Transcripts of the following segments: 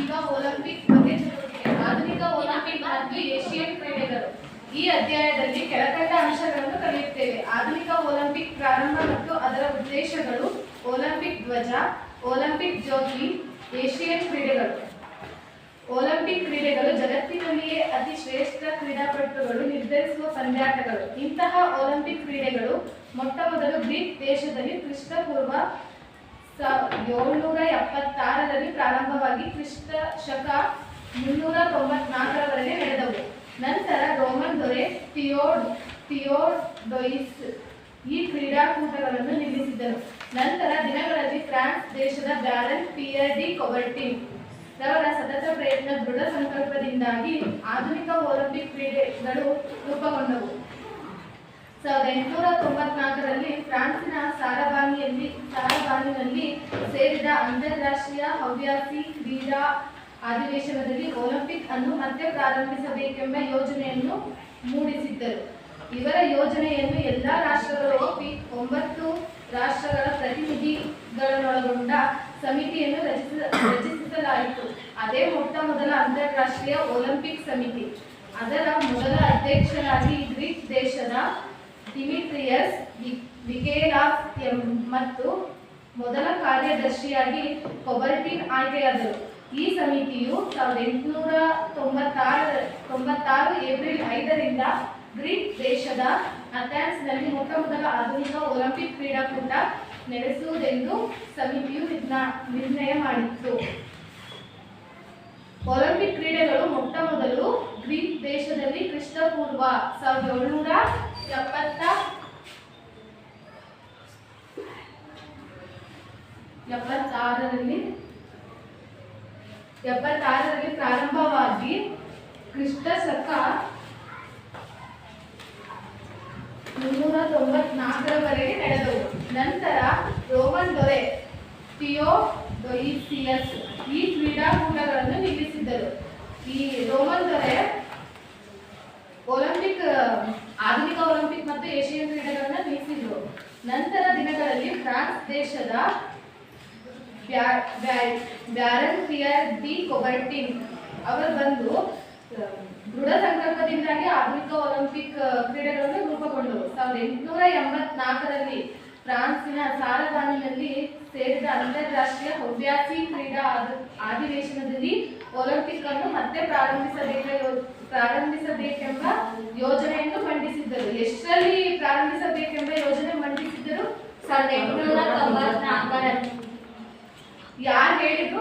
ಈಗ ಒಲಿಂಪಿಕ್ ಬಗ್ಗೆ ಆಧುನಿಕ ಒಲಿಂಪಿಕ್ ಮತ್ತು ಏಷಿಯನ್ ಕ್ರೀಡೆಗಳು. ಈ ಅಧ್ಯಾಯದಲ್ಲಿ ಕೆಳಕಂಡ ಅಂಶಗಳನ್ನು ಕಲಿಯುತ್ತೇವೆ. ಆಧುನಿಕ ಒಲಿಂಪಿಕ್ ಪ್ರಾರಂಭ ಮತ್ತು ಅದರ ಉದ್ದೇಶಗಳು ಒಲಿಂಪಿಕ್ ಧ್ವಜ ಒಲಿಂಪಿಕ್ ಜ್ಯೋತಿ ಏಷಿಯನ್ ಕ್ರೀಡೆಗಳು. ಒಲಿಂಪಿಕ್ ಕ್ರೀಡೆಗಳು ಜಗತ್ತಿನಲ್ಲಿಯೇ ಅತಿ ಶ್ರೇಷ್ಠ ಕ್ರೀಡಾಪಟುಗಳು ನಿರ್ಧರಿಸುವ ಪಂದ್ಯಾಟಗಳು. ಇಂತಹ ಒಲಿಂಪಿಕ್ ಕ್ರೀಡೆಗಳು ಮೊಟ್ಟ ಮೊದಲು ಗ್ರೀಕ್ ದೇಶದಲ್ಲಿ ಕ್ರಿಸ್ತಪೂರ್ವ ಏಳ್ನೂರ ಎಪ್ಪತ್ತಾರರಲ್ಲಿ ಪ್ರಾರಂಭವಾಗಿ ಕ್ರಿಸ್ತ ಶಕ ಮುನ್ನೂರ ತೊಂಬತ್ನಾಲ್ಕರವರೆಗೆ ನಡೆದವು. ನಂತರ ರೋಮನ್ ದೊರೆ ಥಿಯೋಡ್, ಥಿಯೋಡೊಯಿಸ್ ಈ ಕ್ರೀಡಾಕೂಟಗಳನ್ನು ನಿಲ್ಲಿಸಿದರು ನಂತರ ದಿನಗಳಲ್ಲಿ ಫ್ರಾನ್ಸ್ ದೇಶದ ಬ್ಯಾರನ್ ಪಿಯರ್ ಡಿ ಕೊಬರ್ಟಿನ್ ರವರ ಸತತ ಪ್ರಯತ್ನ ದೃಢ ಸಂಕಲ್ಪದಿಂದಾಗಿ ಆಧುನಿಕ ಒಲಿಂಪಿಕ್ ಕ್ರೀಡೆಗಳು ರೂಪುಗೊಂಡವು. ಸಾವಿರದ ಎಂಟುನೂರ ತೊಂಬತ್ನಾಲ್ಕರಲ್ಲಿ ಫ್ರಾನ್ಸಿನ ಸಾರಬಾನಿಯಲ್ಲಿ ಸಾರಬಾನಿನಲ್ಲಿ ಸೇರಿದ ಅಂತಾರಾಷ್ಟ್ರೀಯ ಹವ್ಯಾಸಿ ಕ್ರೀಡಾ ಅಧಿವೇಶನದಲ್ಲಿ ಒಲಿಂಪಿಕ್ ಅನ್ನು ಮತ್ತೆ ಪ್ರಾರಂಭಿಸಬೇಕೆಂಬ ಯೋಜನೆಯನ್ನು ಮೂಡಿಸಿದ್ದರು. ಇವರ ಯೋಜನೆಯನ್ನು ಎಲ್ಲ ರಾಷ್ಟ್ರಗಳು ಒಪ್ಪಿ ಒಂಬತ್ತು ರಾಷ್ಟ್ರಗಳ ಪ್ರತಿನಿಧಿಗಳನ್ನೊಳಗೊಂಡ ಸಮಿತಿಯನ್ನು ರಚಿಸ ರಚಿಸಲಾಯಿತು. ಅದೇ ಮೊಟ್ಟ ಮೊದಲ ಅಂತಾರಾಷ್ಟ್ರೀಯ ಒಲಿಂಪಿಕ್ ಸಮಿತಿ. ಅದರ ಮೊದಲ ಅಧ್ಯಕ್ಷರಾಗಿ ಗ್ರೀಕ್ ದೇಶದ ಡಿಮಿಟ್ರಿಯಸ್ ವಿಕೇರಾಫ್ ಮತ್ತು ಮೊದಲ ಕಾರ್ಯದರ್ಶಿಯಾಗಿ ಕೊಬರ್ಟಿನ್ ಆಯ್ಕೆಯಾದರು. ಈ ಸಮಿತಿಯು ಸಾವಿರದ ಎಂಟುನೂರ ತೊಂಬತ್ತಾರು ತೊಂಬತ್ತಾರು ಏಪ್ರಿಲ್ ಐದರಿಂದ ಗ್ರೀಕ್ ದೇಶದ ಅಥೆನ್ಸ್ನಲ್ಲಿ ಮೊಟ್ಟ ಮೊದಲ ಆಧುನಿಕ ಒಲಿಂಪಿಕ್ ಕ್ರೀಡಾಕೂಟ ನಡೆಸುವುದೆಂದು ಸಮಿತಿಯು ನಿರ್ಣ- ನಿರ್ಣಯ ಮಾಡಿತ್ತು. ಒಲಿಂಪಿಕ್ ಕ್ರೀಡೆಗಳು ಮೊಟ್ಟ ಮೊದಲು ಗ್ರೀಕ್ ದೇಶದಲ್ಲಿ ಕ್ರಿಸ್ತಪೂರ್ವ ಸಾವಿರದ ಏಳ್ನೂರ ಎಪ್ಪತ್ತ? ಎಪ್ಪತ್ತಾರರಲ್ಲಿ? ಎಪ್ಪತ್ತಾರರಲ್ಲಿ ಪ್ರಾರಂಭವಾಗಿ ಕ್ರಿಸ್ತ ಶಕ ಮುನ್ನೂರ ತೊಂಬತ್ನಾಲ್ಕರವರೆಗೆ ನಡೆದವು. ನಂತರ ರೋಮನ್ ದೊರೆ ಥಿಯೋಡೊಯಿಸಿಯಸ್ ಈ ಕ್ರೀಡಾಕೂಟಗಳನ್ನು ನಿಲ್ಲಿಸಿದ್ದರು. ಈ ರೋಮನ್ ದೊರೆ ಒಲಿಂಪಿಕ್ ಆಧುನಿಕ ಒಲಿಂಪಿಕ್ ಮತ್ತು ಏಷ್ಯನ್ ಕ್ರೀಡೆಗಳನ್ನು ನಿಲ್ಲಿಸಿದ್ರು ನಂತರ ದಿನಗಳಲ್ಲಿ ಫ್ರಾನ್ಸ್ ದೇಶದ ಬ್ಯಾ- ಬ್ಯಾ- ಬ್ಯಾರನ್ ಪಿಯರ್ ಡಿ ಕೊಬರ್ಟಿನ್ ಅವರು ಬಂದು ದೃಢ ಸಂಕಲ್ಪದಿಂದಾಗಿ ಆಧುನಿಕ ಒಲಿಂಪಿಕ್ ಕ್ರೀಡೆಗಳನ್ನು ರೂಪುಗೊಂಡರು. ಸಾವಿರದ ಎಂಟುನೂರ ಎಂಬತ್ನಾಲ್ಕರಲ್ಲಿ ಫ್ರಾನ್ಸಿನ ಸಾರದಾನಿನಲ್ಲಿ ಸೇರಿದ ಅಂತಾರಾಷ್ಟ್ರೀಯ ಹವ್ಯಾಸಿ ಕ್ರೀಡಾ ಅಧಿವೇಶನದಲ್ಲಿ ಒಲಿಂಪಿಕ್ ಅನ್ನು ಮತ್ತೆ ಪ್ರಾರಂಭಿಸಬೇಕ ಪ್ರಾರಂಭಿಸಬೇಕೆಂಬ ಯೋಜನೆಯನ್ನು ಮಂಡಿಸಿದ್ದರು. ಎಷ್ಟರಲ್ಲಿ ಪ್ರಾರಂಭಿಸಬೇಕೆಂಬ ಯೋಜನೆ ಮಂಡಿಸಿದ್ದರು? ಸಾವಿರದ ಎಂಟುನೂರ ತೊಂಬತ್ನಾಲ್ಕರಲ್ಲಿ. ಯಾರು ಹೇಳಿದ್ರು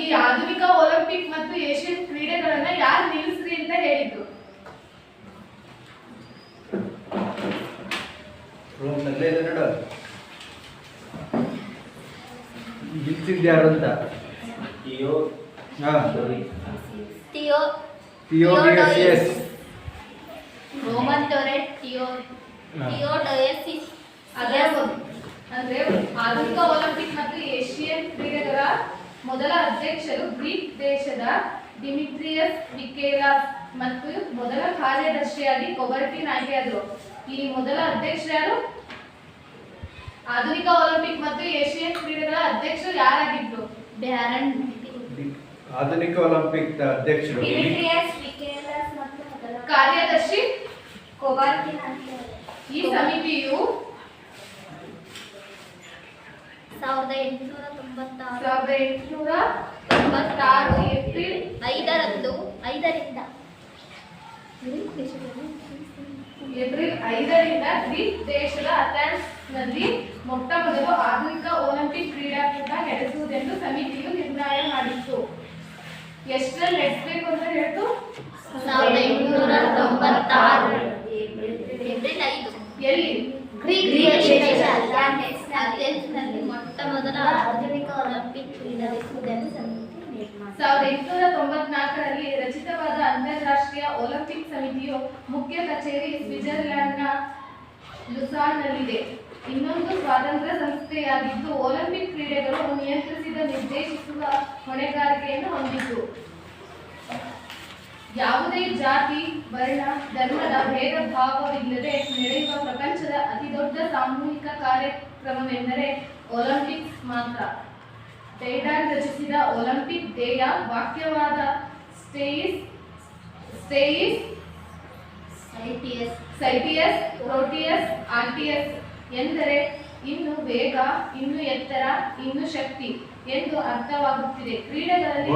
ಈ ಆಧುನಿಕ ಒಲಿಂಪಿಕ್ ಮತ್ತು ಏಷ್ಯನ್ ಕ್ರೀಡೆಗಳನ್ನ ಯಾರು ನಿಲ್ಲಿಸ್ರಿ ಅಂತ ಹೇಳಿದ್ರು ರೂಮ್ನಲ್ಲೇ ಇದೆ ನೋಡು. ನಿಲ್ಸಿದ್ದು ಯಾರು ಅಂತ ಹಾ ಟಿಯೋ. ಥಿಯೋಡಿಯಸ್ ರೋಮನ್ ಟಿಯೋ. ಥಿಯೋಡೊಯಸಿಸ್ ಅದೇ ಅಂದ್ರೆ ಆಧುನಿಕ ಒಲಿಂಪಿಕ್ ಮತ್ತು ಏಷ್ಯನ್ ಕ್ರೀಡೆಗಳ ಮೊದಲ ಅಧ್ಯಕ್ಷರು ಗ್ರೀಕ್ ದೇಶದ ಡಿಮಿಟ್ರಿಯಸ್ ವಿಕೇಲಾಸ್ ಮತ್ತು ಮೊದಲ ಕಾರ್ಯದರ್ಶಿಯಾಗಿ ಕೊಬರ್ಟಿನ್ ಆಯ್ಕೆಯಾದರು ಈ ಮೊದಲ ಅಧ್ಯಕ್ಷರು ಯಾರು ಆಧುನಿಕ ಒಲಿಂಪಿಕ್ ಮತ್ತು ಏಷ್ಯನ್ ಕ್ರೀಡೆಗಳ ಅಧ್ಯಕ್ಷರು ಯಾರಾಗಿದ್ರು ಬ್ಯಾರನ್ ಆಧುನಿಕ ಒಲಿಂಪಿಕ್ ಅಧ್ಯಕ್ಷರು ಡಿಮಿಟ್ರಿಯಸ್ ವಿಕೇಲಸ್ ಮತ್ತು ಕಾರ್ಯದರ್ಶಿ? ಈ ಸಮಿತಿಯು ಸಾವಿರದ ಎಂಟುನೂರ ತೊಂಬತ್ತಾರು. ಸಾವಿರದ ಎಂಟುನೂರ ತೊಂಬತ್ತಾರು ಏಪ್ರಿಲ್ ಐದರಂದು ಐದರಿಂದ. ಏಪ್ರಿಲ್ ಐದರಿಂದ ಗ್ರೀಕ್ ದೇಶದ ಅಥೆನ್ಸ್ನಲ್ಲಿ ಮೊಟ್ಟ ಮೊದಲು ಆಧುನಿಕ ಒಲಿಂಪಿಕ್ ಕ್ರೀಡಾಕೂಟ ನಡೆಸುವುದೆಂದು ಸಮಿತಿಯು ನಿರ್ಣಯ ಮಾಡಿತ್ತು. ಎಷ್ಟರಲ್ಲಿ ನಡೆಸಬೇಕು ಅಂತ ಹೇಳ್ತು? ಸಾವಿರದ ಎಂಟುನೂರ ತೊಂಬತ್ತಾರು. ಏಪ್ರಿಲ್ ಐದು. ಎಲ್ಲಿ? ಗ್ರೀಕ್ ದೇಶದ ಅಥೆನ್ಸ್ನಲ್ಲಿ ಮೊಟ್ಟ ಮೊದಲ ಆಧುನಿಕ ಒಲಿಂಪಿಕ್ ಕ್ರೀಡೆ ನಡೆಸುವುದೆಂದು ಸಮಿತಿ ನಿರ್ಮಾಣ ಸಾವಿರದ ಎಂಟುನೂರ ತೊಂಬತ್ನಾಲ್ಕರಲ್ಲಿ ರಚಿತವಾದ ಅಂತಾರಾಷ್ಟ್ರೀಯ ಒಲಿಂಪಿಕ್ ಸಮಿತಿಯು ಮುಖ್ಯ ಕಚೇರಿ ಸ್ವಿಟ್ಜರ್ಲೆಂಡ್ನ ಲುಸಾನ್ನಲ್ಲಿದೆ ಇನ್ನೊಂದು ಸ್ವಾತಂತ್ರ್ಯ ಸಂಸ್ಥೆಯಾಗಿದ್ದು, ಒಲಿಂಪಿಕ್ ಕ್ರೀಡೆಗಳು ನಿಯಂತ್ರಿಸಿದ ನಿರ್ದೇಶಿಸುವ ಹೊಣೆಗಾರಿಕೆಯನ್ನು ಹೊಂದಿತ್ತು ಯಾವುದೇ ಜಾತಿ, ವರ್ಣ, ಧರ್ಮದ ಭೇದ ಭಾವವಿಲ್ಲದೆ ನಡೆಯುವ ಪ್ರಪಂಚದ ಅತಿದೊಡ್ಡ ಸಾಮೂಹಿಕ ಕಾರ್ಯಕ್ರಮವೆಂದರೆ ಒಲಿಂಪಿಕ್ಸ್ ಮಾತ್ರ. ಟೈಡಾನ್ ರಚಿಸಿದ ಒಲಿಂಪಿಕ್ ಧ್ಯೇಯ ವಾಕ್ಯವಾದ ಸ್ಟೇಯಿಸ್ ಸ್ಟೇಯಿಸ್ ಸೈಟಿಯಸ್ ಸೈಟಿಯಸ್ ಪ್ರೋಟಿಯಸ್ ಆರ್ಟಿಯಸ್ ಎಂದರೆ ಇನ್ನು ವೇಗ ಇನ್ನು ಎತ್ತರ ಇನ್ನು ಶಕ್ತಿ ಎಂದು ಅರ್ಥವಾಗುತ್ತಿದೆ. ಕ್ರೀಡೆಗಳಲ್ಲಿ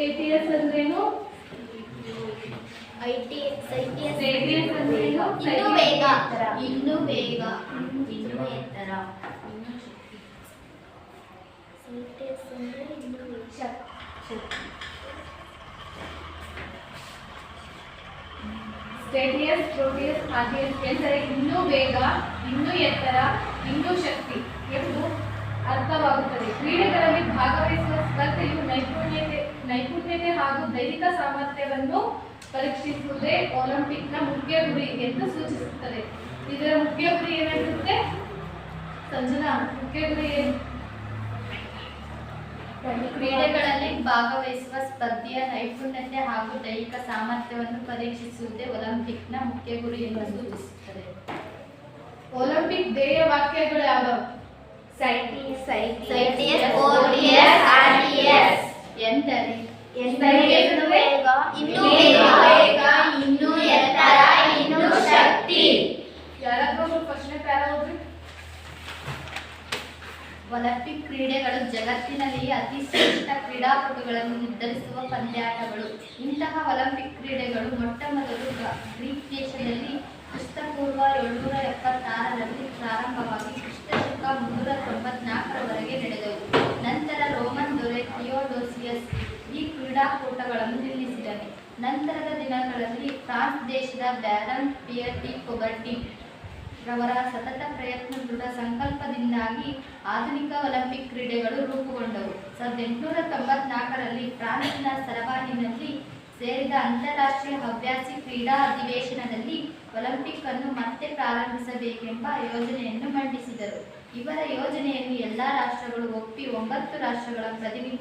ATS ಅಂದ್ರೇನು? ATS ಅಂದ್ರೇನು? ಇನ್ನು ಬೇಗ. ಇನ್ನು ಬೇಗ. ಇನ್ನು ಎತ್ತರ. ಇನ್ನು ಶಕ್ತಿ ಐಟಿಎಸ್ ಅಂದ್ರೆ ಇನ್ನು ಶಕ್ತಿ. ಸ್ಟೇಟಿಯಸ್ ಪ್ರೋಟಿಯಸ್ ಆರ್ಟಿಯಸ್ ಎಂದರೆ ಇನ್ನೂ ಬೇಗ ಇನ್ನೂ ಎತ್ತರ ಇನ್ನೂ ಶಕ್ತಿ. ಎಂದು ಅರ್ಥವಾಗುತ್ತದೆ. ಕ್ರೀಡೆಗಳಲ್ಲಿ ಭಾಗವಹಿಸುವ ಸ್ಪರ್ಧೆಯು ನೈಪುಣ್ಯತೆ ನೈಪುಣ್ಯತೆ ಹಾಗೂ ದೈಹಿಕ ಸಾಮರ್ಥ್ಯವನ್ನು ಪರೀಕ್ಷಿಸುವುದೇ ಒಲಿಂಪಿಕ್ನ ಮುಖ್ಯ ಗುರಿ ಎಂದು ಸೂಚಿಸುತ್ತದೆ. ಇದರ ಮುಖ್ಯ ಗುರಿ ಏನಾಗಿರುತ್ತೆ? ಸಂಜನಾ ಮುಖ್ಯ ಗುರಿ ಏನು? ಕ್ರೀಡೆಗಳಲ್ಲಿ ಭಾಗವಹಿಸುವ ಸ್ಪರ್ಧೆಯ ನೈಪುಣ್ಯತೆ ಹಾಗೂ ದೈಹಿಕ ಸಾಮರ್ಥ್ಯವನ್ನು ಪರೀಕ್ಷಿಸುವುದೇ ಒಲಿಂಪಿಕ್ನ ಮುಖ್ಯ ಗುರಿ ಎಂದು ಸೂಚಿಸುತ್ತದೆ. ಒಲಿಂಪಿಕ್ ಧ್ಯೇಯ ವಾಕ್ಯಗಳು ಯಾವ್ಯಾವು ಸೈಟಿಎಸ್ ಸೈಟಿಎಸ್ ಓಟಿಎಸ್ ಆರ್ಟಿಎಸ್ ಎಂದರೆ ಇನ್ನು ವೇಗ ಇನ್ನು ವೇಗ ಇನ್ನು ಎತ್ತರ ಇನ್ನು ಶಕ್ತಿ. ಯಾರಾದ್ರೂ ಪ್ರಶ್ನೆ ಪ್ಯಾರ ಹೋಗ್ರಿ. ಒಲಿಂಪಿಕ್ ಕ್ರೀಡೆಗಳು ಜಗತ್ತಿನಲ್ಲಿ ಅತಿ ಶ್ರೇಷ್ಠ ಕ್ರೀಡಾಪಟುಗಳನ್ನು ನಿರ್ಧರಿಸುವ ಪಂದ್ಯಾಟಗಳು. ಇಂತಹ ಒಲಿಂಪಿಕ್ ಕ್ರೀಡೆಗಳು ಮೊಟ್ಟ ಮೊದಲು ಗ್ರೀಕ್ ದೇಶದಲ್ಲಿ ಕ್ರಿಸ್ತಪೂರ್ವ ಏಳ್ನೂರ ಎಪ್ಪತ್ತಾರರಲ್ಲಿ ಪ್ರಾರಂಭವಾಗಿ ಕ್ರಿಸ್ತಶಕ ಮುನ್ನೂರ ತೊಂಬತ್ನಾಲ್ಕರವರೆಗೆ ನಡೆದವು ನಂತರ ರೋಮನ್ ದೊರೆ ಥಿಯೋಡೋಸಿಯಸ್ ಈ ಕ್ರೀಡಾಕೂಟಗಳನ್ನು ನಿಲ್ಲಿಸಿದನು. ನಂತರದ ದಿನಗಳಲ್ಲಿ ಫ್ರಾನ್ಸ್ ದೇಶದ ಬ್ಯಾರನ್ ಪಿಯರ್ಟಿ ಕೊಬರ್ಟಿ ರವರ ಸತತ ಪ್ರಯತ್ನ ದೃಢ ಸಂಕಲ್ಪದಿಂದಾಗಿ ಆಧುನಿಕ ಒಲಿಂಪಿಕ್ ಕ್ರೀಡೆಗಳು ರೂಪುಗೊಂಡವು. ಸಾವಿರದ ಎಂಟುನೂರ ತೊಂಬತ್ನಾಲ್ಕರಲ್ಲಿ ಫ್ರಾನ್ಸ್ನ ಸರಬಾನಿನಲ್ಲಿ ಸೇರಿದ ಅಂತಾರಾಷ್ಟ್ರೀಯ ಹವ್ಯಾಸಿ ಕ್ರೀಡಾ ಅಧಿವೇಶನದಲ್ಲಿ ಒಲಿಂಪಿಕ್ ಅನ್ನು ಮತ್ತೆ ಪ್ರಾರಂಭಿಸಬೇಕೆಂಬ ಯೋಜನೆಯನ್ನು ಮಂಡಿಸಿದರು. ಇವರ ಯೋಜನೆಯನ್ನು ಎಲ್ಲ ರಾಷ್ಟ್ರಗಳು ಒಪ್ಪಿ ಒಂಬತ್ತು ರಾಷ್ಟ್ರಗಳ ಪ್ರತಿನಿ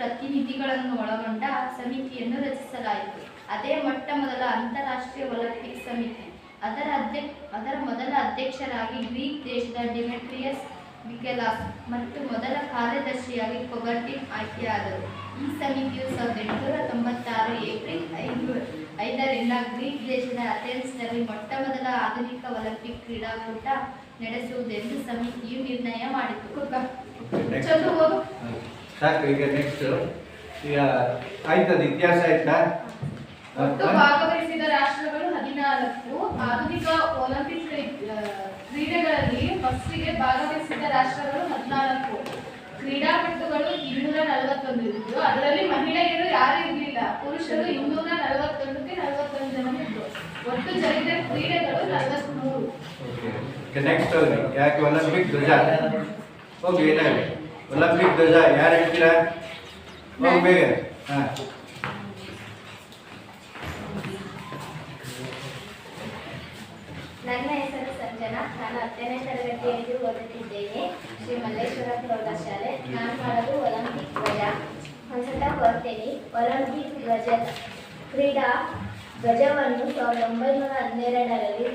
ಪ್ರತಿನಿಧಿಗಳನ್ನು ಒಳಗೊಂಡ ಸಮಿತಿಯನ್ನು ರಚಿಸಲಾಯಿತು. ಅದೇ ಮೊಟ್ಟ ಮೊದಲ ಅಂತಾರಾಷ್ಟ್ರೀಯ ಒಲಿಂಪಿಕ್ ಸಮಿತಿ. ಅದರ ಅಧ್ಯಕ್ಷ ಅದರ ಮೊದಲ ಅಧ್ಯಕ್ಷರಾಗಿ ಗ್ರೀಕ್ ದೇಶದ ಡಿಮೆಟ್ರಿಯಸ್ ಮಿಕೆಲಾಸ್ ಮತ್ತು ಮೊದಲ ಕಾರ್ಯದರ್ಶಿಯಾಗಿ ಕೊಬರ್ಟಿನ್ ಆಯ್ಕೆಯಾದರು. ಈ ಸಮಿತಿಯು ಸಾವಿರದ ಎಂಟುನೂರ ತೊಂಬತ್ತಾರು ಏಪ್ರಿಲ್ ಐದು ಐದರಿಂದ ಗ್ರೀಕ್ ದೇಶದ ಅಥೆನ್ಸ್ನಲ್ಲಿ ಮೊಟ್ಟ ಮೊದಲ ಆಧುನಿಕ ಒಲಿಂಪಿಕ್ ಕ್ರೀಡಾಕೂಟ ನಡೆಸುವುದೆಂದು ಸಮಿತಿಯು ನಿರ್ಣಯ ಮಾಡಿತು. ಸಾಕು ಈಗ ನೆಕ್ಸ್ಟ್ ಈಗ ಆಯ್ತದ ಇತಿಹಾಸ ಆಯ್ತಾ? ಒಟ್ಟು ಭಾಗವಹಿಸಿದ ರಾಷ್ಟ್ರಗಳು ಹದಿನಾಲ್ಕು. ಆಧುನಿಕ ಒಲಿಂಪಿಕ್ ಕ್ರೀಡೆಗಳಲ್ಲಿ ಫಸ್ಟಿಗೆ ಭಾಗವಹಿಸಿದ ರಾಷ್ಟ್ರಗಳು ಹದಿನಾಲ್ಕು. ಕ್ರೀಡಾಪಟುಗಳು ಇನ್ನೂರ ನಲವತ್ತೊಂದು ಇದ್ದು ಅದರಲ್ಲಿ ಮಹಿಳೆಯರು ಯಾರು ಇರಲಿಲ್ಲ. ಪುರುಷರು ಇನ್ನೂರ ನಲವತ್ತೊಂದಕ್ಕೆ ನಲವತ್ತೊಂದು ಜನ ಇದ್ರು ಒಟ್ಟು ಜರುಗಿದ ಕ್ರೀಡೆಗಳು ನಲವತ್ಮೂರು. ಓಕೆ ನೆಕ್ಸ್ಟ್ ಯಾಕೆ ಒಲಿಂಪಿಕ್ ಧ್ವಜ? ಓಕೆ ಏನಾಗಲಿ? ಒಲಿಂಪಿಕ್ ಧ್ವಜ ಯಾರು ಹೇಳ್ತೀರಾ? ಬೇಗ. ಹಾಂ. ನನ್ನ ಹೆಸರು ಸಂಜನಾ. ನಾನು ಹತ್ತನೇ ತರಗತಿಯಲ್ಲಿ ಓದುತ್ತಿದ್ದೇನೆ. ಶ್ರೀ ಮಲ್ಲೇಶ್ವರ ಪ್ರೌಢಶಾಲೆ. ನಾನು ಮಾಡೋದು ಒಲಿಂಪಿಕ್ ಧ್ವಜ. ಒಂದ್ಸಲ ಬರ್ತೀನಿ ಒಲಿಂಪಿಕ್ ಧ್ವಜ ಕ್ರೀಡಾ ಧ್ವಜವನ್ನು ಸಾವಿರದ ಒಂಬೈನೂರ ಹನ್ನೆರಡರಲ್ಲಿ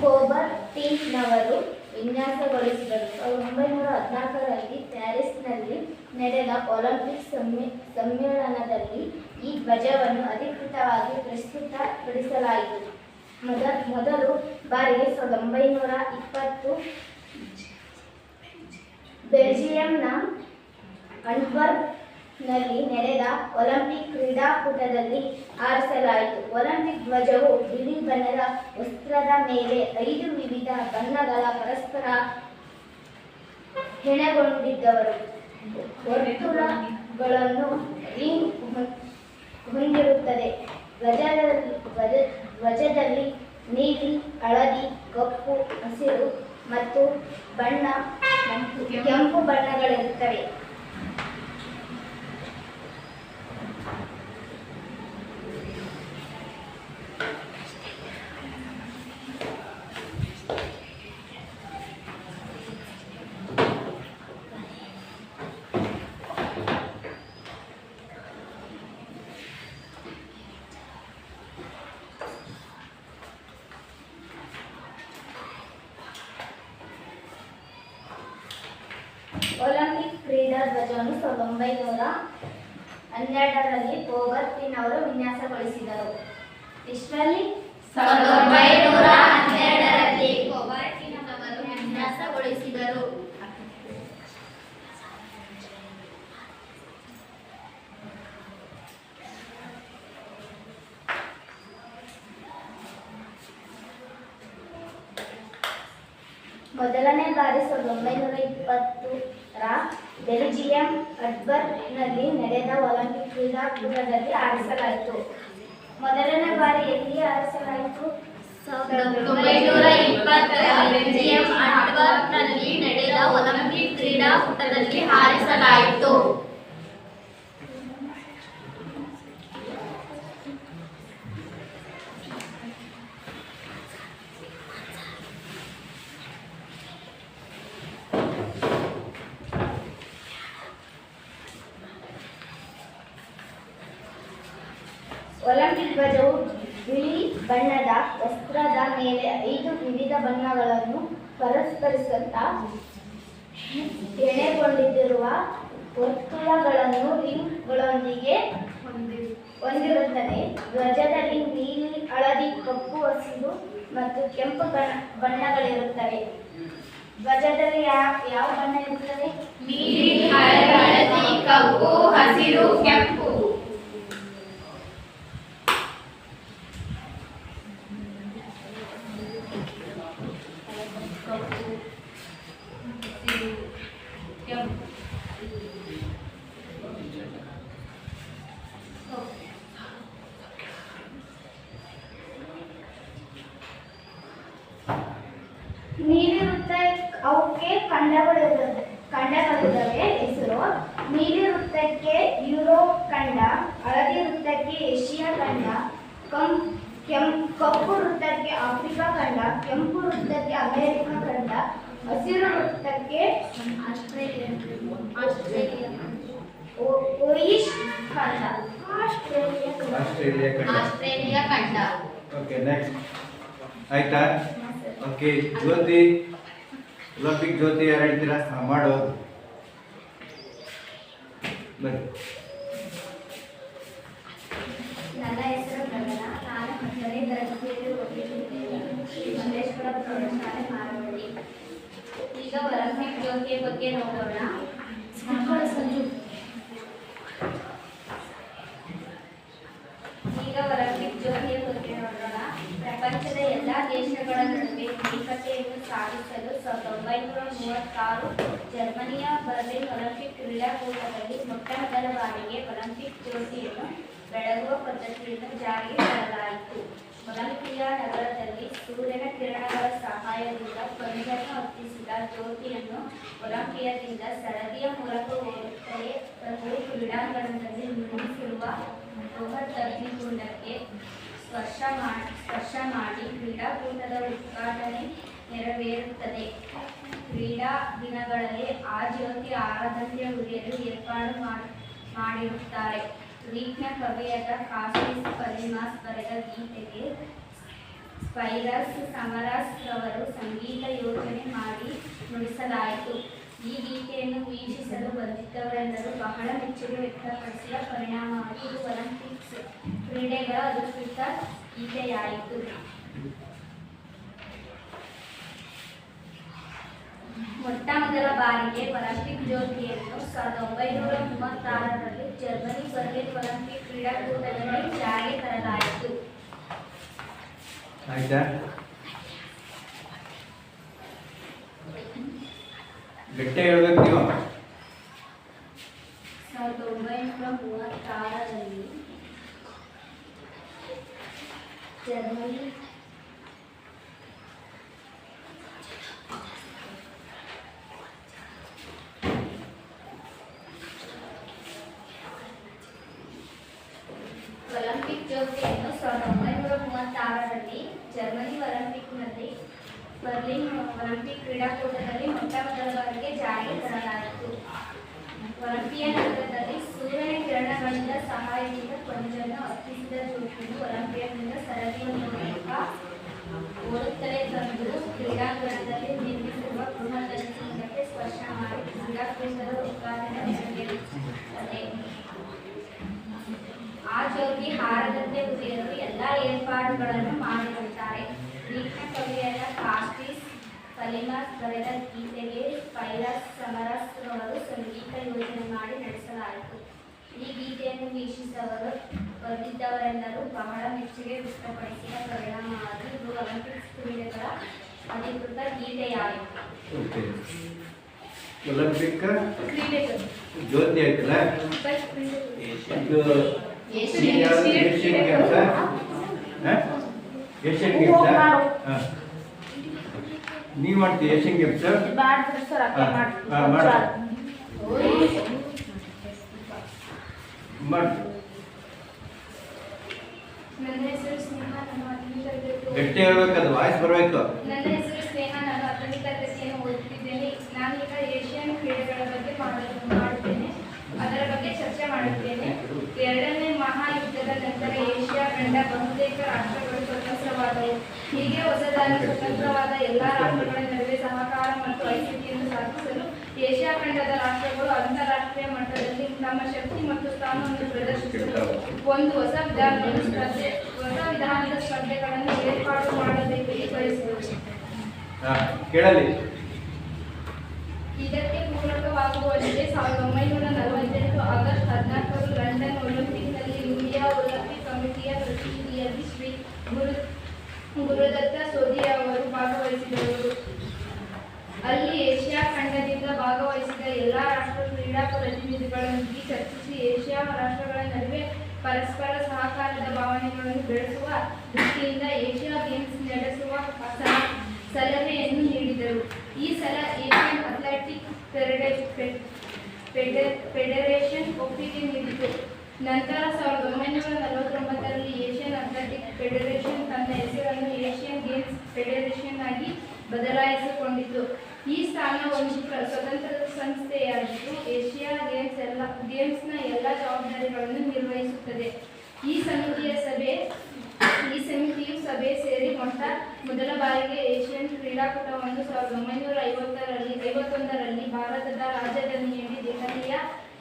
ಕೋಬರ್ ಟೀಮ್ನವರು ವಿನ್ಯಾಸಗೊಳಿಸಿದರು. ಸಾವಿರದ ಒಂಬೈನೂರ ಹದಿನಾಲ್ಕರಲ್ಲಿ ಪ್ಯಾರಿಸ್ನಲ್ಲಿ ನಡೆದ ಒಲಿಂಪಿಕ್ ಸಮ್ಮೇ, ಸಮ್ಮೇಳನದಲ್ಲಿ ಈ ಧ್ವಜವನ್ನು ಅಧಿಕೃತವಾಗಿ ಪ್ರಸ್ತುತಪಡಿಸಲಾಯಿತು. ಮೊದ, ಮೊದಲು ಬಾರಿಗೆ ಸಾವಿರದ ಒಂಬೈನೂರ ಇಪ್ಪತ್ತು ಬೆಲ್ಜಿಯಂನ ಅಂಟ್ವರ್ಪ್ ನಲ್ಲಿ ನಡೆದ ಒಲಿಂಪಿಕ್ ಕ್ರೀಡಾಕೂಟದಲ್ಲಿ ಆರಿಸಲಾಯಿತು ಒಲಿಂಪಿಕ್ ಧ್ವಜವು ಬಿಳಿ ಬಣ್ಣದ ವಸ್ತ್ರದ ಮೇಲೆ ಐದು ವಿವಿಧ ಬಣ್ಣಗಳ ಪರಸ್ಪರ ಹೆಣೆಗೊಂಡಿದ್ದವರು. ವರ್ತುಲಗಳನ್ನು ರಿಂಗ್ ಹೊಂದಿರುತ್ತದೆ. ಧ್ವಜದಲ್ಲಿ ಧ್ವಜ- ಧ್ವಜದಲ್ಲಿ ನೀಲಿ, ಹಳದಿ, ಕಪ್ಪು, ಹಸಿರು ಮತ್ತು ಬಣ್ಣ, ಕೆಂಪು ಬಣ್ಣಗಳಿರುತ್ತವೆ ಒಲಿಂಪಿಕ್ ಕ್ರೀಡಾ ಧ್ವಜವನ್ನು ಸಾವಿರದ ಒಂಬೈನೂರ ಹನ್ನೆರಡರಲ್ಲಿ ಅವರು ವಿನ್ಯಾಸಗೊಳಿಸಿದರು. ಇಷ್ಟರಲ್ಲಿ ಸಾವಿರದ ಹನ್ನೆರಡರಲ್ಲಿ ವಿನ್ಯಾಸಗೊಳಿಸಿದರು. ಮೊದಲನೇ ಬಾರಿ ಸಾವಿರದ ಒಂಬೈನೂರ ಇಪ್ಪತ್ತರ ಬೆಲ್ಜಿಯಂ ಅಡ್ಬರ್ಗ್ನಲ್ಲಿ ನಡೆದ ಒಲಿಂಪಿಕ್ ಕ್ರೀಡಾಕೂಟದಲ್ಲಿ ಆರಿಸಲಾಯಿತು. ಮೊದಲನೇ ಬಾರಿ ಎಲ್ಲಿ ಆರಿಸಲಾಯಿತು ಇಪ್ಪತ್ತರ ಬೆಲ್ಜಿಯಂ ಅಡ್ಬರ್ನಲ್ಲಿ ನಡೆದ ಒಲಿಂಪಿಕ್ ಕ್ರೀಡಾಕೂಟದಲ್ಲಿ ಹಾರಿಸಲಾಯಿತು ಒಲಿಂಪಿಕ್ ಧ್ವಜವು ಬಿಳಿ ಬಣ್ಣದ ವಸ್ತ್ರದ ಮೇಲೆ ಐದು ವಿವಿಧ ಬಣ್ಣಗಳನ್ನು ಪರಸ್ಪರಿಸುತ್ತಾ ಎಣೆಗೊಂಡಿರುವ ವರ್ತುಲಗಳನ್ನು ರಿಂಗ್ಗಳೊಂದಿಗೆ ಹೊಂದಿರುತ್ತದೆ. ಧ್ವಜದಲ್ಲಿ ನೀಲಿ, ಹಳದಿ, ಕಪ್ಪು, ಹಸಿರು ಮತ್ತು ಕೆಂಪು ಬಣ್ಣ ಬಣ್ಣಗಳಿರುತ್ತವೆ. ಧ್ವಜದಲ್ಲಿ ಯಾವ ಯಾವ ಬಣ್ಣ ಇರುತ್ತದೆ? ನೀಲಿ ಹಳದಿ, ಕಪ್ಪು, ಹಸಿರು, ಕೆಂಪು. ನೀಲಿ ವೃತ್ತ ಅವಕ್ಕೆ ಖಂಡಗಳಿರುತ್ತದೆ ಖಂಡಗಳಿದ್ದಾವೆ ಹೆಸರು. ನೀಲಿ ವೃತ್ತಕ್ಕೆ ಯುರೋಪ್ ಖಂಡ ಹಳದಿ ವೃತ್ತಕ್ಕೆ ಏಷ್ಯಾ ಖಂಡ ಕಂ ಕೆಂ ಕಪ್ಪು ವೃತ್ತಕ್ಕೆ ಆಫ್ರಿಕಾ ಖಂಡ ಕೆಂಪು ವೃತ್ತಕ್ಕೆ ಅಮೆರಿಕ ಖಂಡ ಹಸಿರು ವೃತ್ತಕ್ಕೆ ಆಸ್ಟ್ರೇಲಿಯಾ ಆಸ್ಟ್ರೇಲಿಯಾ ಓ- ಓಯಿಶ್ ಖಂಡ. ಆಸ್ಟ್ರೇಲಿಯಾ ಖಂಡ. ಆಸ್ಟ್ರೇಲಿಯಾ ಖಂಡ. ಆಸ್ಟ್ರೇಲಿಯಾ ಖಂಡ ಓಕೆ ನೆಕ್ಸ್ಟ್ ಆಯ್ತಾ? ಓಕೆ ಜ್ಯೋತಿ ಒಲಿಂಪಿಕ್ ಜ್ಯೋತಿ ಯಾರು ಹೇಳ್ತೀರಾ ಹಾಂ ಮಾಡೋದು ಬರ್ರಿ ನನ್ನ ಹೆಸರು ಗಗನ ನಾನು ಹತ್ತನೇ ತರಗತಿಯಲ್ಲಿ ಓದುತ್ತಿದ್ದೇನೆ ಶ್ರೀ ಮಲ್ಲೇಶ್ವರ ಪ್ರೌಢಶಾಲೆ ಮಾರವಳ್ಳಿ ಈಗ ಒಲಿಂಪಿಕ್ ಜ್ಯೋತಿಯ ಬಗ್ಗೆ ನೋಡೋಣ ಈಗ ಒಲಿಂಪಿಕ್ ಜ್ಯೋತಿಯ ಬಗ್ಗೆ ನೋಡೋಣ ಪ್ರಪಂಚದ ಎಲ್ಲ ದೇಶಗಳ ನಡುವೆ ಏಕತೆಯನ್ನು ಸಾಧಿಸಲು ಸಾವಿರದ ಒಂಬೈನೂರ ಮೂವತ್ತಾರು ಜರ್ಮನಿಯ ಬರ್ಲಿನ್ ಒಲಿಂಪಿಕ್ ಕ್ರೀಡಾಕೂಟದಲ್ಲಿ ಮೊಟ್ಟ ಬಾರಿಗೆ ಒಲಿಂಪಿಕ್ ಜ್ಯೋತಿಯನ್ನು ಬೆಳಗುವ ಪದ್ಧತಿಯನ್ನು ಜಾರಿಗೆ ತರಲಾಯಿತು. ಒಲಿಂಪಿಯಾ ನಗರದಲ್ಲಿ ಸೂರ್ಯನ ಕಿರಣಗಳ ಸಹಾಯದಿಂದ ಪಂಜನ್ನು ಹೊತ್ತಿಸಿದ ಜ್ಯೋತಿಯನ್ನು ಒಲಿಂಪಿಯಾದಿಂದ ಸರದಿಯ ಮೂಲಕ ಓಡುತ್ತಲೇ ಕ್ರೀಡಾಂಗಣದಲ್ಲಿ ನಿರ್ಮಿಸಿರುವ ಬೃಹತ್ ಅಗ್ನಿಕುಂಡಕ್ಕೆ ಸ್ಪರ್ಶ ಮಾಡಿ ಸ್ಪರ್ಶ ಮಾಡಿ ಕ್ರೀಡಾಕೂಟದ ಉದ್ಘಾಟನೆ ನೆರವೇರುತ್ತದೆ. ಕ್ರೀಡಾ ದಿನಗಳಲ್ಲಿ ಆ ಜ್ಯೋತಿ ಆರಾಧನೆಯ ಉರಿಯಲು ಏರ್ಪಾಡು ಮಾಡಿ ಮಾಡಿರುತ್ತಾರೆ. ಗ್ರೀಕ್ನ ಕವಿಯಾದ ಕಾಫಿಸ್ ಪರಿಮಾಸ್ ಬರೆದ ಗೀತೆಗೆ ಸ್ಪೈರಸ್ ಸಮರಸ್ ರವರು ಸಂಗೀತ ಯೋಜನೆ ಮಾಡಿ ನುಡಿಸಲಾಯಿತು. ಈ ಗೀತೆಯನ್ನು ವೀಕ್ಷಿಸಲು ಬಂದಿದ್ದವರೆಲ್ಲರೂ ಬಹಳ ಮೆಚ್ಚುಗೆ ವ್ಯಕ್ತಪಡಿಸಿದ ಪರಿಣಾಮವಾಗಿ ಇದು ಒಲಿಂಪಿಕ್ಸ್ ಕ್ರೀಡೆಗಳ ಅಧಿಕೃತ ಗೀತೆಯಾಯಿತು. ಮೊಟ್ಟ ಮೊದಲ ಬಾರಿಗೆ ಒಲಿಂಪಿಕ್ ಜ್ಯೋತಿಯನ್ನು ಸಾವಿರದ ಒಂಬೈನೂರ ಮೂವತ್ತಾರರಲ್ಲಿ ಜರ್ಮನಿ ಬರ್ಲಿನ್ ಒಲಿಂಪಿಕ್ ಕ್ರೀಡಾಕೂಟದಲ್ಲಿ ಜಾರಿಗೆ ತರಲಾಯಿತು. ಗಟ್ಟಿ ಹೇಳ್ಬೇಕು ನೀವು ಸಾವಿರದ ಒಂಬೈನೂರ ಮೂವತ್ತಾರರಲ್ಲಿ ಜರ್ಮನಿ ಒಲಿಂಪಿಕ್ ಜ್ಯೋತಿಯನ್ನು ಸಾವಿರದ ಒಂಬೈನೂರ ಮೂವತ್ತಾರರಲ್ಲಿ ಜರ್ಮನಿ ಒಲಿಂಪಿಕ್ನಲ್ಲಿ ಬರ್ಲಿನ್ ಒಲಿಂಪಿಕ್ ಕ್ರೀಡಾಕೂಟದಲ್ಲಿ ಮೊಟ್ಟ ಮೊದಲ ಬಾರಿಗೆ ಜಾರಿಗೆ ತರಲಾಯಿತು ಒಲಿಂಪಿಯನ್ ಹಂತದಲ್ಲಿ ಸೂರ್ಯನ ಕಿರಣಗಳಿಂದ ಸಹಾಯದಿಂದ ಕೊಂಚನ್ನು ಹತ್ತಿಸಿದ ಜ್ಯೋತಿಯನ್ನು ಒಲಿಂಪಿಯನ್ನಿಂದ ಸರದಿಯ ಮೂಲಕ ಓಡುತ್ತಲೇ ತಂದು ಕ್ರೀಡಾಂಗಣದಲ್ಲಿ ನಿರ್ಮಿಸಿರುವ ಗೃಹದಲ್ಲಿ ಮುಂದಕ್ಕೆ ಸ್ಪರ್ಶ ಮಾಡಿ ಕ್ರೀಡಾಕೂಟದ ಉದ್ಘಾಟನೆ ನೆರವೇರಿಸುತ್ತದೆ ಆ ಜ್ಯೋತಿ ಹಾರದಂತೆ ಉರಿಯಲು ಎಲ್ಲ ಏರ್ಪಾಡುಗಳನ್ನು ಮಾಡಿರುತ್ತಾರೆ ಗ್ರೀಕ್ನ ಕವಿಯಾದ ಕಾಸ್ಟಿಸ್ ಕಲಿಮಾಸ್ ಬರೆದ ಗೀತೆಗೆ ಪೈರಸ್ ಸಮರಸ್ರವರು ಸಂಗೀತ ಯೋಜನೆ ಮಾಡಿ ನಡೆಸಲಾಯಿತು. ಈ ಗೀತೆಯನ್ನು ವೀಕ್ಷಿಸವರು ಬಂದಿದ್ದವರೆಲ್ಲರೂ ಬಹಳ ಮೆಚ್ಚುಗೆ ವ್ಯಕ್ತಪಡಿಸಿದ ಪರಿಣಾಮವಾಗಿ ಇದು ಒಲಿಂಪಿಕ್ಸ್ ಕ್ರೀಡೆಗಳ ಅಧಿಕೃತ ಗೀತೆಯಾಯಿತು. ಓಕೆ. ಒಲಿಂಪಿಕ್ ಕ್ರೀಡೆಗಳು. ಜ್ಯೋತಿ ಆಯ್ತಲ್ಲ. ಇದು ಏಷ್ಯನ್. ಗೇಮ್ಸ್. ಏಷ್ಯನ್ ಗೇಮ್ಸ್ ಹಾಂ. ನೀವು ಮಾಡ್ತೀವಿ ಏಷ್ಯನ್ ಗೇಮ್ಸ್ ಮಾಡ್ತಾರೆ ಸರ್ ಅಕ್ಕ ಹಾ, ಮಾಡ್ತಾರೆ. ಹಾ, ಮಾಡು. ಮಾಡಿ ನನ್ನ ಹೆಸರು ಸ್ನೇಹ ನಾನು ಹತ್ತನೇ ತರಗತಿ ಗಟ್ಟಿ ಹೇಳ್ಬೇಕದು ವಾಯ್ಸ್ ಬರಬೇಕು. ನನ್ನ ಹೆಸರು ಸ್ನೇಹ ನಾನು ಹತ್ತನೇ ತರಗತಿಯನ್ನು ಓದುತ್ತಿದ್ದೇನೆ ಈಗ ಏಷ್ಯನ್ ಕ್ರೀಡೆಗಳ ಬಗ್ಗೆ ಮಾಡುತ್ತೇನೆ ಅದರ ಬಗ್ಗೆ ಚರ್ಚೆ ಮಾಡುತ್ತೇನೆ ಎರಡನೇ ಮಹಾಯುದ್ಧದ ನಂತರ ಏಷ್ಯಾ ಖಂಡ ಬಹುತೇಕ ರಾಷ್ಟ್ರಗಳು ಸ್ವತಂತ್ರವಾದವು ಹೀಗೆ ಹೊಸದಾಗಿ ಸ್ವತಂತ್ರವಾದ ಎಲ್ಲಾ ರಾಷ್ಟ್ರಗಳ ನಡುವೆ ಸಹಕಾರ ಮತ್ತು ಐಕ್ಯತೆಯನ್ನು ಸಾಧಿಸಲು ಏಷ್ಯಾ ಖಂಡದ ರಾಷ್ಟ್ರಗಳು ಅಂತಾರಾಷ್ಟ್ರೀಯ ಮಟ್ಟದಲ್ಲಿ ತಮ್ಮ ಶಕ್ತಿ ಮತ್ತು ಸ್ಥಾನವನ್ನು ಪ್ರದರ್ಶಿಸಲು ಒಂದು ಹೊಸ ವಿಧಾನವನ್ನು ಸ್ಪರ್ಧೆ ಹೊಸ ವಿಧಾನದ ಸ್ಪರ್ಧೆಗಳನ್ನು ಏರ್ಪಾಡು ಮಾಡಬೇಕೆಂದು ಕೇಳಲಿ. ಇದಕ್ಕೆ ಪೂರಕವಾಗುವಂತೆ ಸಾವಿರದ ಒಂಬೈನೂರ ನಲವತ್ತೆಂಟು ಆಗಸ್ಟ್ ಹದಿನಾಲ್ಕರು ಲಂಡನ್ ಒಲಿಂಪಿಕ್ನಲ್ಲಿ ಇಂಡಿಯಾ ಒಲಿಂಪಿಕ್ ಕಮಿಟಿಯ ಪ್ರತಿನಿಧಿಯಾಗಿ ಶ್ರೀ ಗುರು ಗುರುದತ್ತ ಸೋದಿ ಅವರು ಭಾಗವಹಿಸಿದರು ಅಲ್ಲಿ ಏಷ್ಯಾ ಖಂಡದಿಂದ ಭಾಗವಹಿಸಿದ ಎಲ್ಲ ರಾಷ್ಟ್ರ ಕ್ರೀಡಾ ಪ್ರತಿನಿಧಿಗಳೊಂದಿಗೆ ಚರ್ಚಿಸಿ ಏಷ್ಯಾ ರಾಷ್ಟ್ರಗಳ ನಡುವೆ ಪರಸ್ಪರ ಸಹಕಾರದ ಭಾವನೆಗಳನ್ನು ಬೆಳೆಸುವ ದೃಷ್ಟಿಯಿಂದ ಏಷ್ಯಾ ಗೇಮ್ಸ್ ನಡೆಸುವ ಸಲಹೆಯನ್ನು ನೀಡಿದರು. ಈ ಸಲ ಏಷ್ಯನ್ ಅಥ್ಲೆಟಿಕ್ ಫೆಡರೇಷನ್ ಒಪ್ಪಿಗೆ ನೀಡಿತು. ನಂತರ ಸಾವಿರದ ಒಂಬೈನೂರ ನಲವತ್ತೊಂಬತ್ತರಲ್ಲಿ ಏಷ್ಯನ್ ಅಥ್ಲೆಟಿಕ್ ಫೆಡರೇಷನ್ ತನ್ನ ಹೆಸರನ್ನು ಏಷ್ಯನ್ ಗೇಮ್ಸ್ ಫೆಡರೇಷನ್ ಆಗಿ ಬದಲಾಯಿಸಿಕೊಂಡಿತು ಈ ಸ್ಥಾನ ಒಂದು ಸ್ವತಂತ್ರ ಸಂಸ್ಥೆಯಾಗಿದ್ದು ಏಷ್ಯಾ ಗೇಮ್ಸ್ ಎಲ್ಲ, ಗೇಮ್ಸ್ನ ಎಲ್ಲ ಜವಾಬ್ದಾರಿಗಳನ್ನು ನಿರ್ವಹಿಸುತ್ತದೆ. ಈ ಸಮಿತಿಯ ಸಭೆ, ಈ ಸಮಿತಿಯು ಸಭೆ ಸೇರಿ ಮೊದಲ ಬಾರಿಗೆ ಏಷ್ಯನ್ ಕ್ರೀಡಾಕೂಟವನ್ನು ಸಾವಿರದ ಒಂಬೈನೂರ ಐವತ್ತರಲ್ಲಿ, ಐವತ್ತೊಂದರಲ್ಲಿ ಭಾರತದ ರಾಜಧಾನಿಯಲ್ಲಿ ದೆಹಲಿಯ,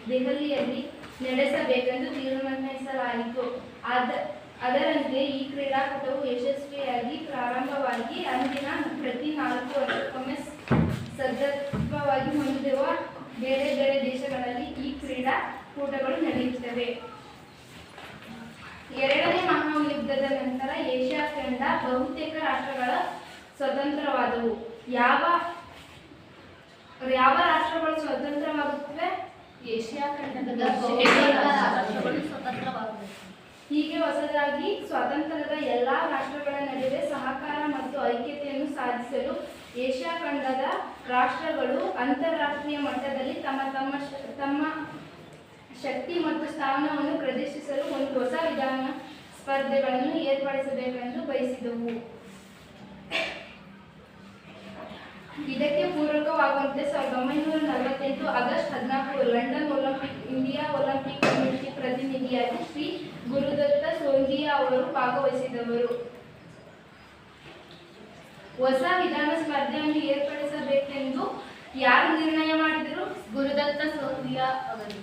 ದೆಹಲಿಯಲ್ಲಿ ನಡೆಸಬೇಕೆಂದು ತೀರ್ಮಾನಿಸಲಾಯಿತು. ಆದ ಅದರಂತೆ ಈ ಕ್ರೀಡಾಕೂಟವು ಯಶಸ್ವಿಯಾಗಿ ಪ್ರಾರಂಭವಾಗಿ ಅಂದಿನ ಪ್ರತಿ ನಾಲ್ಕು ವರ್ಷಕ್ಕೊಮ್ಮೆ ಸದರ್ಭವಾಗಿ ಹೊಂದಿರುವ ಬೇರೆ ಬೇರೆ ದೇಶಗಳಲ್ಲಿ ಈ ಕ್ರೀಡಾಕೂಟಗಳು ನಡೆಯುತ್ತವೆ. ಎರಡನೇ ಮಹಾಯುದ್ಧದ ನಂತರ ಏಷ್ಯಾ ಖಂಡ ಬಹುತೇಕ ರಾಷ್ಟ್ರಗಳ ಸ್ವತಂತ್ರವಾದವು. ಯಾವ ಯಾವ ರಾಷ್ಟ್ರಗಳು ಸ್ವತಂತ್ರವಾಗುತ್ತವೆ? ಏಷ್ಯಾ ಖಂಡದ ಹೀಗೆ ಹೊಸದಾಗಿ ಸ್ವಾತಂತ್ರ್ಯದ ಎಲ್ಲ ರಾಷ್ಟ್ರಗಳ ನಡುವೆ ಸಹಕಾರ ಮತ್ತು ಐಕ್ಯತೆಯನ್ನು ಸಾಧಿಸಲು ಏಷ್ಯಾ ಖಂಡದ ರಾಷ್ಟ್ರಗಳು ಅಂತಾರಾಷ್ಟ್ರೀಯ ಮಟ್ಟದಲ್ಲಿ ತಮ್ಮ ತಮ್ಮ ತಮ್ಮ ಶಕ್ತಿ ಮತ್ತು ಸ್ಥಾನವನ್ನು ಪ್ರದರ್ಶಿಸಲು ಒಂದು ಹೊಸ ವಿಧಾನ ಸ್ಪರ್ಧೆಗಳನ್ನು ಏರ್ಪಡಿಸಬೇಕೆಂದು ಬಯಸಿದವು. ಇದಕ್ಕೆ ಪೂರಕವಾಗುವಂತೆ ಸಾವಿರದ ಒಂಬೈನೂರ ನಲವತ್ತೆಂಟು ಆಗಸ್ಟ್ ಹದಿನಾಲ್ಕು London Olympic, India Olympic committee ಪ್ರತಿನಿಧಿಯಾಗಿ ಶ್ರೀ ಗುರುದತ್ತ ಸೋಂದಿಯಾ ಅವರು ಭಾಗವಹಿಸಿದವರು. ಹೊಸ ವಿಧಾನ ಸ್ಪರ್ಧೆಯನ್ನು ಏರ್ಪಡಿಸಬೇಕೆಂದು ಯಾರು ನಿರ್ಣಯ ಮಾಡಿದರು? ಗುರುದತ್ತ ಸೋದಿಯಾ ಅವರು.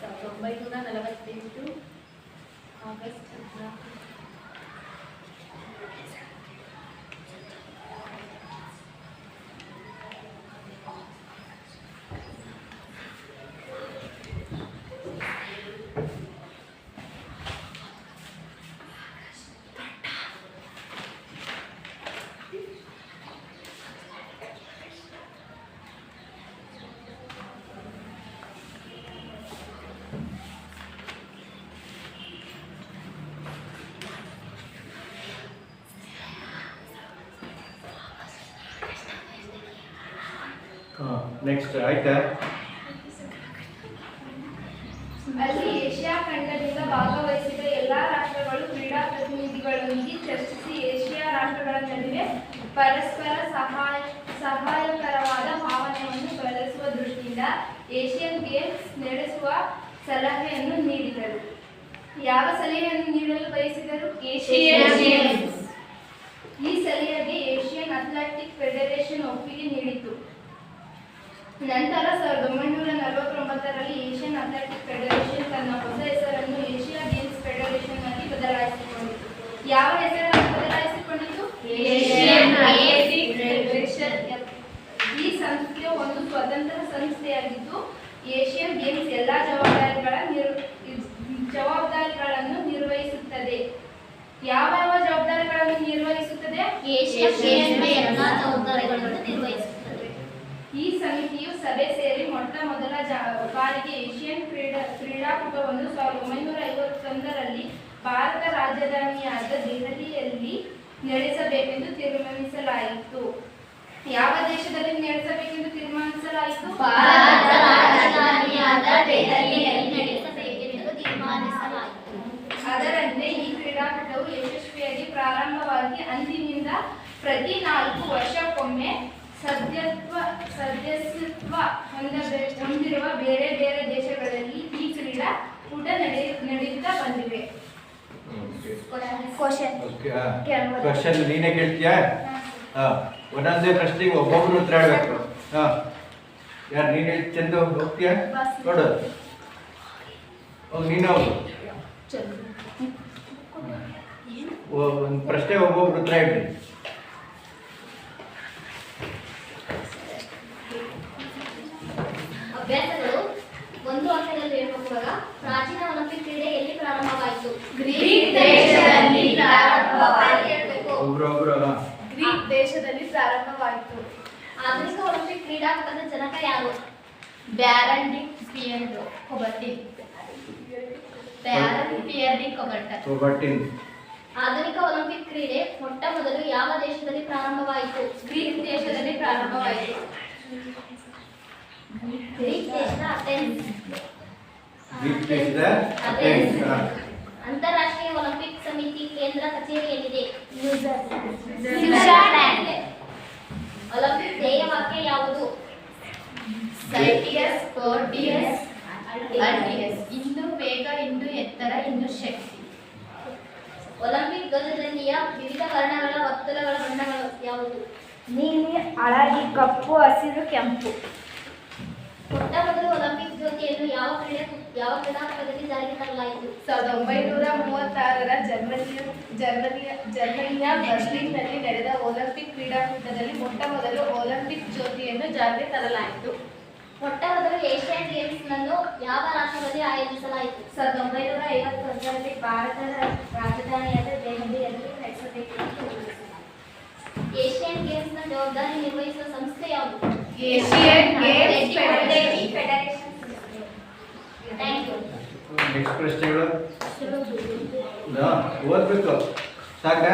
ಸಾವಿರದ ಒಂಬೈನೂರ ನಲವತ್ತೆಂಟು August as well. ನೆಕ್ಸ್ಟ್ ಆಯ್ತಾ? ಅಲ್ಲಿ ಏಷ್ಯಾ ಖಂಡದಿಂದ ಭಾಗವಹಿಸಿದ ಎಲ್ಲಾ ರಾಷ್ಟ್ರಗಳು ಕ್ರೀಡಾ ಪ್ರತಿನಿಧಿಗಳೊಂದಿಗೆ ಚರ್ಚಿಸಿ ಏಷ್ಯಾ ರಾಷ್ಟ್ರಗಳ ನಡುವೆ ಪರಸ್ಪರ ಸಹಾಯ, ಸಹಾಯಕರವಾದ ಭಾವನೆಯನ್ನು ಬೆಳೆಸುವ ದೃಷ್ಟಿಯಿಂದ ಏಷ್ಯನ್ ಗೇಮ್ಸ್ ನಡೆಸುವ ಸಲಹೆಯನ್ನು ನೀಡಿದರು. ಯಾವ ಸಲಹೆಯನ್ನು ನೀಡಲು ಬಯಸಿದರು ಏಷ್ಯನ್ ಗೇಮ್ಸ್. ಈ ಸಲಹೆಗೆ ಏಷ್ಯನ್ ಅಥ್ಲೆಟಿಕ್ ಫೆಡರೇಷನ್ ಒಪ್ಪಿಗೆ ನೀಡಿತು ನಂತರ ಸಾವಿರದ ಒಂಬೈನೂರ ನಲವತ್ತೊಂಬತ್ತರಲ್ಲಿ ಏಷ್ಯನ್ ಅಥ್ಲೆಟಿಕ್ ಫೆಡರೇಷನ್ ತನ್ನ ಹೊಸ ಹೆಸರನ್ನು ಏಷ್ಯಾ ಗೇಮ್ಸ್ ಫೆಡರೇಷನ್ ಆಗಿ ಬದಲಾಯಿಸಿಕೊಂಡಿತು ಯಾವ ಹೆಸರನ್ನು ಬದಲಾಯಿಸಿಕೊಂಡಿತು ಏಷ್ಯನ್ ಅಥ್ಲೆಟಿಕ್ ಫೆಡರೇಷನ್ ಈ ಸಂಸ್ಥೆಯು ಒಂದು ಸ್ವತಂತ್ರ ಸಂಸ್ಥೆಯಾಗಿದ್ದು ಏಷ್ಯನ್ ಗೇಮ್ಸ್ ಎಲ್ಲಾ ಜವಾಬ್ದಾರಿಗಳ ಜವಾಬ್ದಾರಿಗಳನ್ನು ನಿರ್ವಹಿಸುತ್ತದೆ. ಯಾವ ಯಾವ ಜವಾಬ್ದಾರಿಗಳನ್ನು ನಿರ್ವಹಿಸುತ್ತದೆ. ಈ ಸಮಿತಿಯು ಸಭೆ ಸೇರಿ ಮೊಟ್ಟ ಮೊದಲ ಬಾರಿಗೆ ಏಷ್ಯನ್ ಕ್ರೀಡಾ ಕ್ರೀಡಾಕೂಟವನ್ನು ಸಾವಿರದ ಒಂಬೈನೂರ ಐವತ್ತೊಂದರಲ್ಲಿ ಭಾರತ ರಾಜಧಾನಿಯಾದ ದೆಹಲಿಯಲ್ಲಿ ನಡೆಸಬೇಕೆಂದು ತೀರ್ಮಾನಿಸಲಾಯಿತು. ಯಾವ ದೇಶದಲ್ಲಿ ನಡೆಸಬೇಕೆಂದು ತೀರ್ಮಾನಿಸಲಾಯಿತು? ಭಾರತ ರಾಜಧಾನಿಯಾದ ದೆಹಲಿಯಲ್ಲಿ ನಡೆಸಬೇಕೆಂದು ತೀರ್ಮಾನಿಸಲಾಯಿತು. ಅದರಂತೆ ಈ ಕ್ರೀಡಾಕೂಟವು ಯಶಸ್ವಿಯಾಗಿ ಪ್ರಾರಂಭವಾಗಿ ಅಂದಿನಿಂದ ಪ್ರತಿ ನಾಲ್ಕು ವರ್ಷಕ್ಕೊಮ್ಮೆ ಸದ್ಯತ್ವ ಸದಸ್ಯತ್ವ ಹೊಂದಿರುವ ಬೇರೆ ಬೇರೆ ದೇಶಗಳಲ್ಲಿ ಈ ಕ್ರೀಡಾಕೂಟ ನಡೆಯ ನಡೆಯುತ್ತಾ ಬಂದಿವೆ. ಕ್ವಶನ್ ಓಕೆ ಕ್ವಶನ್ ನೀನೇ ಕೇಳ್ತೀಯಾ? ಹಾಂ. ಒಂದೊಂದೇ ಪ್ರಶ್ನೆಗೆ ಒಬ್ಬೊಬ್ರು ಉತ್ತರ ಹೇಳ್ಬೇಕು. ಹಾಂ. ಯಾರು ನೀನು ಹೇಳಿ ಚಂದು ಹೋಗ್ತೀಯಾ? ನೋಡು. ಹೋಗಿ ನೀನು ಹೋಗು ಒಂದು ಪ್ರಶ್ನೆ ಒಬ್ಬೊಬ್ರು ಉತ್ತರ ಹೇಳ್ರಿ ಅಭ್ಯಾಸಗಳು ಒಂದು ವರ್ಷದಲ್ಲಿ ಹೇಳ್ಬೇಕು ಇವಾಗ ಪ್ರಾಚೀನ ಒಲಿಂಪಿಕ್ ಕ್ರೀಡೆ ಎಲ್ಲಿ ಪ್ರಾರಂಭವಾಯಿತು? ಗ್ರೀಕ್ ದೇಶದಲ್ಲಿ ಪ್ರಾರಂಭವಾಯಿತು. ಹೇಳ್ಬೇಕು? ಒಬ್ರು ಒಬ್ರು ಗ್ರೀಕ್ ದೇಶದಲ್ಲಿ ಪ್ರಾರಂಭವಾಯಿತು. ಆಧುನಿಕ ಒಲಿಂಪಿಕ್ ಕ್ರೀಡಾಕೂಟದ ಜನಕ ಯಾರು? ಬ್ಯಾರಂಡಿಕ್ ಕೊಬಟ್ಟಿನ್ ಬ್ಯಾರನ್ ಪಿಯರ್ಡಿ ಕೊಬರ್ಟರ್ ಒಬ್ಬಟ್ಟಿನ ಆಧುನಿಕ ಒಲಿಂಪಿಕ್ ಕ್ರೀಡೆ ಮೊಟ್ಟ ಮೊದಲು ಯಾವ ದೇಶದಲ್ಲಿ ಪ್ರಾರಂಭವಾಯಿತು? ಗ್ರೀಕ್ ದೇಶದಲ್ಲಿ ಪ್ರಾರಂಭವಾಯಿತು ಗ್ರೀಕ್ ದೇಶದ ಅಥೆನ್ಸ್ ಗ್ರೀಕ್ ದೇಶದ ಅಥೆನ್ಸ್ ಹಾಂ ಅಂತಾರಾಷ್ಟ್ರೀಯ ಒಲಿಂಪಿಕ್ ಸಮಿತಿ ಕೇಂದ್ರ ಕಚೇರಿಯಲ್ಲಿದೆ. ಒಲಿಂಪಿಕ್ ಧ್ಯೇಯವಾಕ್ಯ ಯಾವುದು? ಇಂದು ವೇಗ ಇಂದು ಎತ್ತರ ಇಂದು ಶಕ್ತಿ. ಒಲಿಂಪಿಕ್ ಧ್ವಜದಲ್ಲಿಯ ವಿವಿಧ ವರ್ಣಗಳ ವರ್ತುಲಗಳ ಬಣ್ಣಗಳು ಯಾವುದು? ನೀಲಿ ಹಳದಿ ಕಪ್ಪು ಹಸಿರು ಕೆಂಪು. ಮೊಟ್ಟ ಮೊದಲು ಒಲಿಂಪಿಕ್ ಜ್ಯೋತಿಯನ್ನು ಯಾವ ಕ್ರೀಡೆ ಯಾವ ಕ್ರೀಡಾಕೂಟದಲ್ಲಿ ಜಾರಿಗೆ ತರಲಾಯಿತು ಸಾವಿರದ ಒಂಬೈನೂರ ಮೂವತ್ತಾರರ ಜರ್ಮನಿಯ ಜರ್ಮನಿಯ ಜರ್ಮನಿಯ ಬರ್ಲಿನ್ನಲ್ಲಿ ನಡೆದ ಒಲಿಂಪಿಕ್ ಕ್ರೀಡಾಕೂಟದಲ್ಲಿ ಮೊಟ್ಟಮೊದಲು ಒಲಿಂಪಿಕ್ ಜ್ಯೋತಿಯನ್ನು ಜಾರಿಗೆ ತರಲಾಯಿತು. ಮೊಟ್ಟಮೊದಲು ಏಷ್ಯನ್ ಗೇಮ್ಸ್ನನ್ನು ಯಾವ ರಾಷ್ಟ್ರದಲ್ಲಿ ಆಯೋಜಿಸಲಾಯಿತು? ಸಾವಿರದ ಒಂಬೈನೂರ ಐವತ್ತೊಂದರಲ್ಲಿ ಭಾರತದ ರಾಜಧಾನಿಯಾದ ದೆಹಲಿಯಲ್ಲಿ ತೀರ್ಮಾನಿಸಲಾಯಿತು. ಏಷ್ಯನ್ ಗೇಮ್ಸ್ನ ನ ಜವಾಬ್ದಾರಿ ನಿರ್ವಹಿಸುವ ಸಂಸ್ಥೆ ಯಾವುದು? Asian games federation. Federation thank you next ಪ್ರಶ್ನೆಗಳು ಹಾಂ ಓದ್ಬೇಕು ಸಾಕಾ